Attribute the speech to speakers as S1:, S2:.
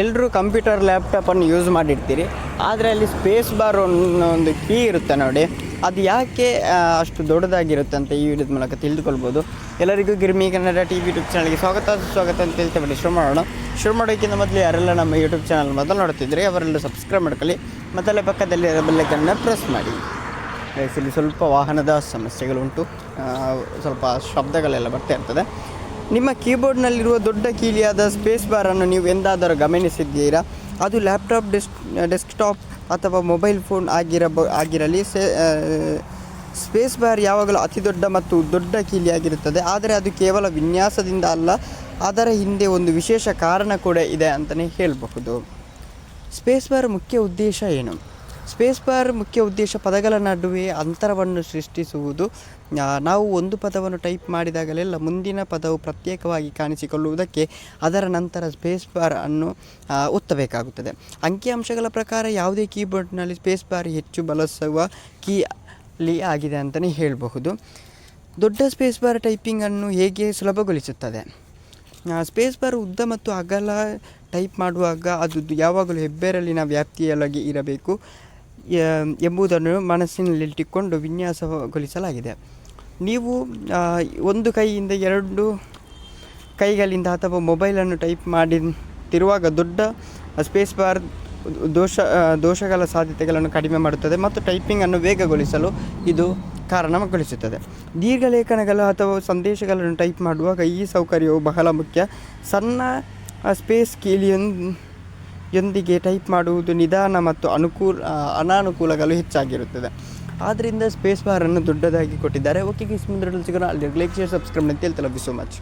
S1: ಎಲ್ಲರೂ computer ಲ್ಯಾಪ್ಟಾಪನ್ನು use ಮಾಡಿರ್ತೀರಿ. ಆದರೆ ಅಲ್ಲಿ ಸ್ಪೇಸ್ ಬಾರ್ ಅನ್ನೋ ಒಂದು ಕೀ ಇರುತ್ತೆ ನೋಡಿ. ಅದು ಯಾಕೆ ಅಷ್ಟು ದೊಡ್ಡದಾಗಿರುತ್ತೆ ಅಂತ ಈ ವಿಡಿಯೋದ ಮೂಲಕ ತಿಳಿದುಕೊಳ್ಬೋದು. ಎಲ್ಲರಿಗೂ Girmi Kannada T V YouTube ಚಾನಲ್ಗೆ ಸ್ವಾಗತ. ಸ್ವಾಗತ ಅಂತ ಹೇಳ್ತಾ ಬಿಡಿ ಶುರು ಮಾಡೋಣ. ಶುರು ಮಾಡೋಕ್ಕಿಂತ ಮೊದಲು ಯಾರೆಲ್ಲ ನಮ್ಮ ಯೂಟ್ಯೂಬ್ ಚಾನಲ್ ಮೊದಲು ನೋಡ್ತಿದ್ರೆ ಅವರೆಲ್ಲ ಸಬ್ಸ್ಕ್ರೈಬ್ ಮಾಡ್ಕೊಳ್ಳಿ. ಮತ್ತಲ್ಲೇ ಪಕ್ಕದಲ್ಲಿ ಬೆಲ್ಲೈಕನ್ನ ಪ್ರೆಸ್ ಮಾಡಿ. ಇಲ್ಲಿ ಸ್ವಲ್ಪ ವಾಹನದ ಸಮಸ್ಯೆಗಳುಂಟು. ಸ್ವಲ್ಪ ಶಬ್ದಗಳೆಲ್ಲ ಬರ್ತಾ ಇರ್ತದೆ. ನಿಮ್ಮ ಕೀಬೋರ್ಡ್ನಲ್ಲಿರುವ ದೊಡ್ಡ ಕೀಲಿಯಾದ ಸ್ಪೇಸ್ ಬಾರನ್ನು ನೀವು ಎಂದಾದರೂ ಗಮನಿಸಿದ್ದೀರಾ? ಅದು ಲ್ಯಾಪ್ಟಾಪ್ ಡೆಸ್ಕ್ ಡೆಸ್ಕ್ಟಾಪ್ ಅಥವಾ ಮೊಬೈಲ್ ಫೋನ್ ಆಗಿರಬ, ಆಗಿರಲಿ. ಸ್ಪೇಸ್ ಬಾರ್ ಯಾವಾಗಲೂ ಅತಿ ದೊಡ್ಡ ಮತ್ತು ದೊಡ್ಡ ಕೀಲಿಯಾಗಿರುತ್ತದೆ. ಆದರೆ ಅದು ಕೇವಲ ವಿನ್ಯಾಸದಿಂದ ಅಲ್ಲ, ಅದರ ಹಿಂದೆ ಒಂದು ವಿಶೇಷ ಕಾರಣ ಕೂಡ ಇದೆ ಅಂತಲೇ ಹೇಳಬಹುದು. ಸ್ಪೇಸ್ ಬಾರ್ ಮುಖ್ಯ ಉದ್ದೇಶ ಏನು? ಸ್ಪೇಸ್ ಬಾರ್ ಮುಖ್ಯ ಉದ್ದೇಶ ಪದಗಳ ನಡುವೆ ಅಂತರವನ್ನು ಸೃಷ್ಟಿಸುವುದು. ನಾವು ಒಂದು ಪದವನ್ನು ಟೈಪ್ ಮಾಡಿದಾಗಲೆಲ್ಲ ಮುಂದಿನ ಪದವು ಪ್ರತ್ಯೇಕವಾಗಿ ಕಾಣಿಸಿಕೊಳ್ಳುವುದಕ್ಕೆ ಅದರ ನಂತರ ಸ್ಪೇಸ್ ಬಾರ್ ಅನ್ನು ಒತ್ತಬೇಕಾಗುತ್ತದೆ. ಅಂಕಿಅಂಶಗಳ ಪ್ರಕಾರ ಯಾವುದೇ ಕೀಬೋರ್ಡ್ನಲ್ಲಿ ಸ್ಪೇಸ್ ಬಾರ್ ಹೆಚ್ಚು ಬಳಸುವ ಕೀ ಅಲ್ಲಿ ಆಗಿದೆ ಅಂತಲೇ ಹೇಳಬಹುದು. ದೊಡ್ಡ ಸ್ಪೇಸ್ ಬಾರ್ ಟೈಪಿಂಗನ್ನು ಹೇಗೆ ಸುಲಭಗೊಳಿಸುತ್ತದೆ? ಸ್ಪೇಸ್ ಬಾರ್ ಉದ್ದ ಮತ್ತು ಅಗಲ ಟೈಪ್ ಮಾಡುವಾಗ ಅದು ಯಾವಾಗಲೂ ಹೆಬ್ಬೆರಲಿನ ವ್ಯಾಪ್ತಿಯೊಳಗೆ ಇರಬೇಕು. ಎಂಬುದನ್ನು ಮನಸ್ಸಿನಲ್ಲಿಟ್ಟುಕೊಂಡು ವಿನ್ಯಾಸಗೊಳಿಸಲಾಗಿದೆ. ನೀವು ಒಂದು ಕೈಯಿಂದ ಎರಡು ಕೈಗಳಿಂದ ಅಥವಾ ಮೊಬೈಲನ್ನು ಟೈಪ್ ಮಾಡುತ್ತಿರುವಾಗ ದೊಡ್ಡ ಸ್ಪೇಸ್ ಬಾರ್ ದೋಷ ದೋಷಗಳ ಸಾಧ್ಯತೆಗಳನ್ನು ಕಡಿಮೆ ಮಾಡುತ್ತದೆ ಮತ್ತು ಟೈಪಿಂಗನ್ನು ವೇಗಗೊಳಿಸಲು ಇದು ಕಾರಣಗೊಳಿಸುತ್ತದೆ. ದೀರ್ಘ ಲೇಖನಗಳು ಅಥವಾ ಸಂದೇಶಗಳನ್ನು ಟೈಪ್ ಮಾಡುವಾಗ ಈ ಸೌಕರ್ಯವು ಬಹಳ ಮುಖ್ಯ. ಸಣ್ಣ ಸ್ಪೇಸ್ ಕೀಲಿಯೊನ್ ಯೊಂದಿಗೆ ಟೈಪ್ ಮಾಡುವುದು ನಿಧಾನ ಮತ್ತು ಅನುಕೂಲ ಅನಾನುಕೂಲಗಳು ಹೆಚ್ಚಾಗಿರುತ್ತದೆ. ಆದ್ದರಿಂದ ಸ್ಪೇಸ್ ಬಾರನ್ನು ದೊಡ್ಡದಾಗಿ ಕೊಟ್ಟಿದ್ದಾರೆ. ಓಕೆ ಕಿಸ್ ಮುಂದೆ ಸಿಗೋಣ. ಅಲ್ಲಿ ಶೇರ್ ಸಬ್ಸ್ಕ್ರೈಬ್ ಅಂತ ಹೇಳ್ತಲ್ಲ ಸೊ ಮಚ್